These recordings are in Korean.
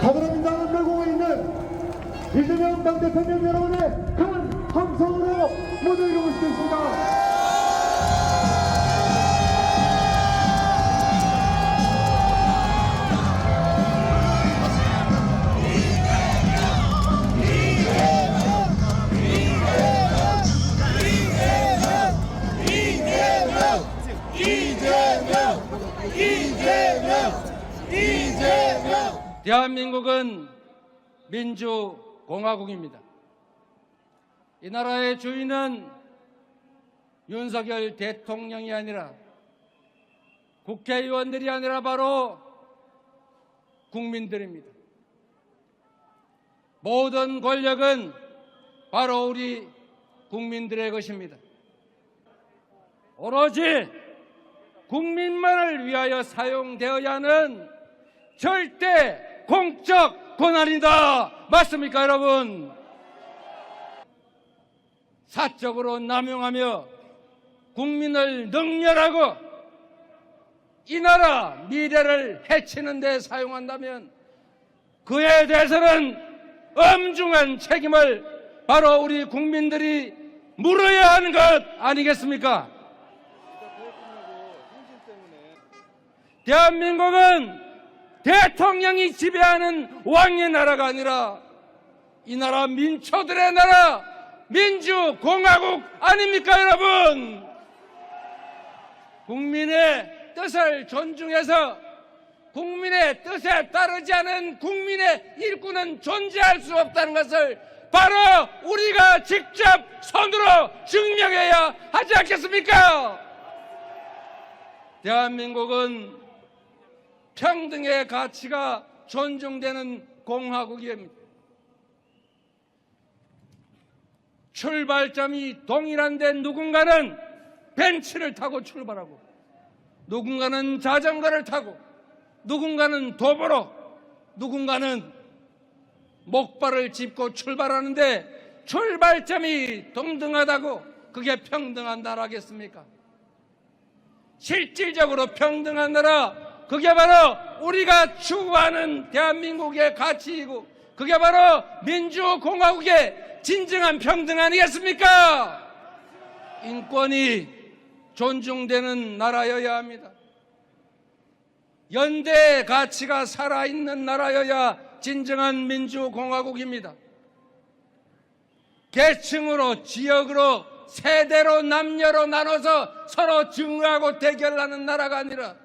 더불어민주당을 메고 있는 이재명 당 대통령 여러분의 큰 함성으로 모두 이루어지겠습니다. 대한민국은 민주공화국입니다. 이 나라의 주인은 윤석열 대통령이 아니라 국회의원들이 아니라 바로 국민들입니다. 모든 권력은 바로 우리 국민들의 것입니다. 오로지 국민만을 위하여 사용되어야 하는 절대 공적 권한이다. 맞습니까, 여러분? 사적으로 남용하며 국민을 능멸하고 이 나라 미래를 해치는 데 사용한다면 그에 대해서는 엄중한 책임을 바로 우리 국민들이 물어야 하는 것 아니겠습니까? 대한민국은 대통령이 지배하는 왕의 나라가 아니라 이 나라 민초들의 나라 민주공화국 아닙니까 여러분 국민의 뜻을 존중해서 국민의 뜻에 따르지 않은 국민의 일꾼은 존재할 수 없다는 것을 바로 우리가 직접 손으로 증명해야 하지 않겠습니까? 대한민국은 평등의 가치가 존중되는 공화국입니다. 출발점이 동일한데 누군가는 벤츠를 타고 출발하고 누군가는 자전거를 타고 누군가는 도보로 누군가는 목발을 짚고 출발하는데 출발점이 동등하다고 그게 평등한 나라겠습니까? 실질적으로 평등한 나라 그게 바로 우리가 추구하는 대한민국의 가치이고 그게 바로 민주공화국의 진정한 평등 아니겠습니까? 인권이 존중되는 나라여야 합니다. 연대 가치가 살아있는 나라여야 진정한 민주공화국입니다. 계층으로, 지역으로, 세대로, 남녀로 나눠서 서로 증오하고 대결하는 나라가 아니라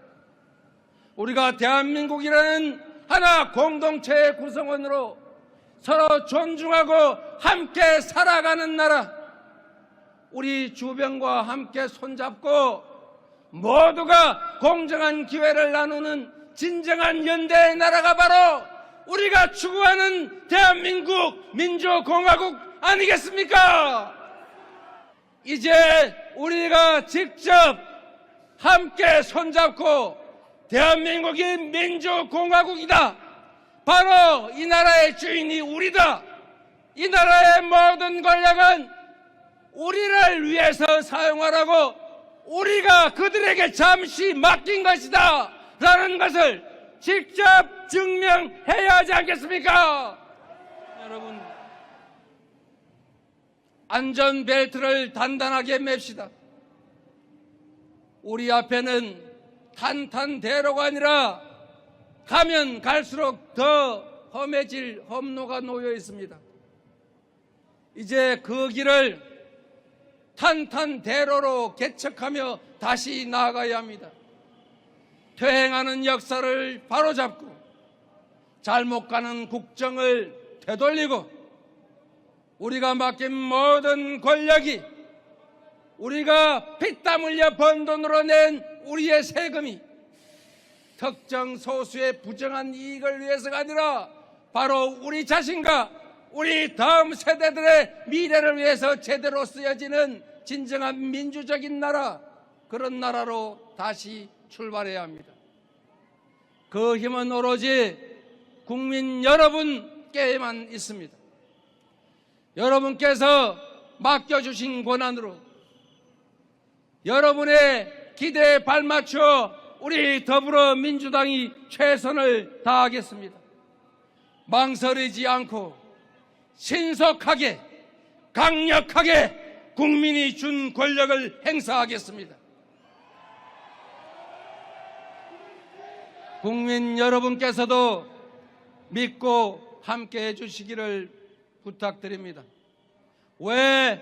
우리가 대한민국이라는 하나 공동체의 구성원으로 서로 존중하고 함께 살아가는 나라. 우리 주변과 함께 손잡고 모두가 공정한 기회를 나누는 진정한 연대의 나라가 바로 우리가 추구하는 대한민국 민주공화국 아니겠습니까? 이제 우리가 직접 함께 손잡고 대한민국이 민주공화국이다. 바로 이 나라의 주인이 우리다. 이 나라의 모든 권력은 우리를 위해서 사용하라고 우리가 그들에게 잠시 맡긴 것이다. 라는 것을 직접 증명해야 하지 않겠습니까? 여러분, 안전벨트를 단단하게 맵시다. 우리 앞에는 탄탄대로가 아니라 가면 갈수록 더 험해질 험로가 놓여 있습니다. 이제 그 길을 탄탄대로로 개척하며 다시 나아가야 합니다. 퇴행하는 역사를 바로잡고 잘못 가는 국정을 되돌리고 우리가 맡긴 모든 권력이 우리가 피땀 흘려 번 돈으로 낸 우리의 세금이 특정 소수의 부정한 이익을 위해서가 아니라 바로 우리 자신과 우리 다음 세대들의 미래를 위해서 제대로 쓰여지는 진정한 민주적인 나라 그런 나라로 다시 출발해야 합니다. 그 힘은 오로지 국민 여러분께만 있습니다. 여러분께서 맡겨주신 권한으로 여러분의 기대에 발맞춰 우리 더불어민주당이 최선을 다하겠습니다. 망설이지 않고 신속하게 강력하게 국민이 준 권력을 행사하겠습니다. 국민 여러분께서도 믿고 함께 해주시기를 부탁드립니다. 왜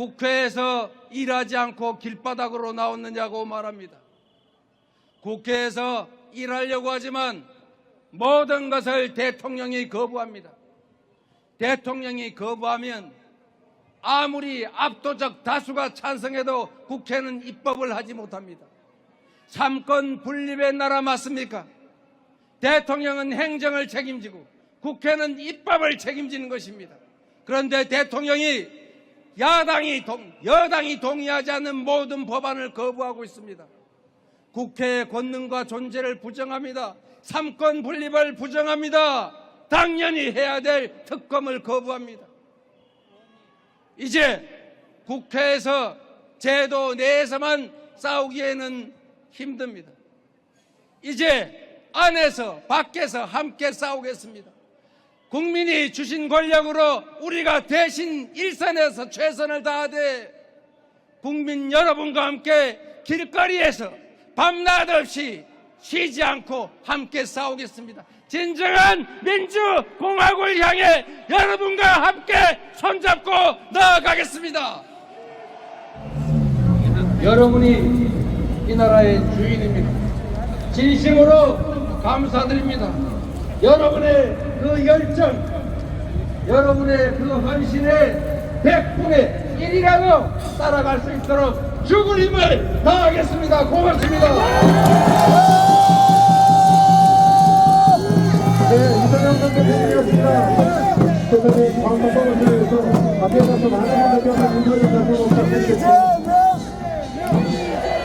국회에서 일하지 않고 길바닥으로 나왔느냐고 말합니다. 국회에서 일하려고 하지만 모든 것을 대통령이 거부합니다. 대통령이 거부하면 아무리 압도적 다수가 찬성해도 국회는 입법을 하지 못합니다. 삼권 분립의 나라 맞습니까? 대통령은 행정을 책임지고 국회는 입법을 책임지는 것입니다. 그런데 대통령이 야당이 동, 여당이 동의하지 않는 모든 법안을 거부하고 있습니다. 국회의 권능과 존재를 부정합니다. 삼권 분립을 부정합니다. 당연히 해야 될 특검을 거부합니다. 이제 국회에서 제도 내에서만 싸우기에는 힘듭니다. 이제 안에서 밖에서 함께 싸우겠습니다. 국민이 주신 권력으로 우리가 대신 일선에서 최선을 다하되 국민 여러분과 함께 길거리에서 밤낮 없이 쉬지 않고 함께 싸우겠습니다. 진정한 민주공화국을 향해 여러분과 함께 손잡고 나아가겠습니다. 여러분이 이 나라의 주인입니다. 진심으로 감사드립니다. 여러분의 그 열정, 여러분의 그 헌신에 백분의 1이라도 따라갈 수 있도록 죽을 힘을 다하겠습니다. 고맙습니다. 네, 이상형 당대표님이었습니다. 대표님 방송을 통해서 앞에 가서 많은 인터뷰 나누고 부탁드리겠습니다.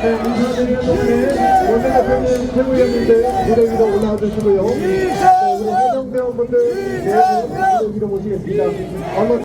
네, 인사드리는 동안에 원내 대표님 최고위원님들 무대 위로 올라와 주시고요. 네, 네, 무대 위로 모시겠습니다.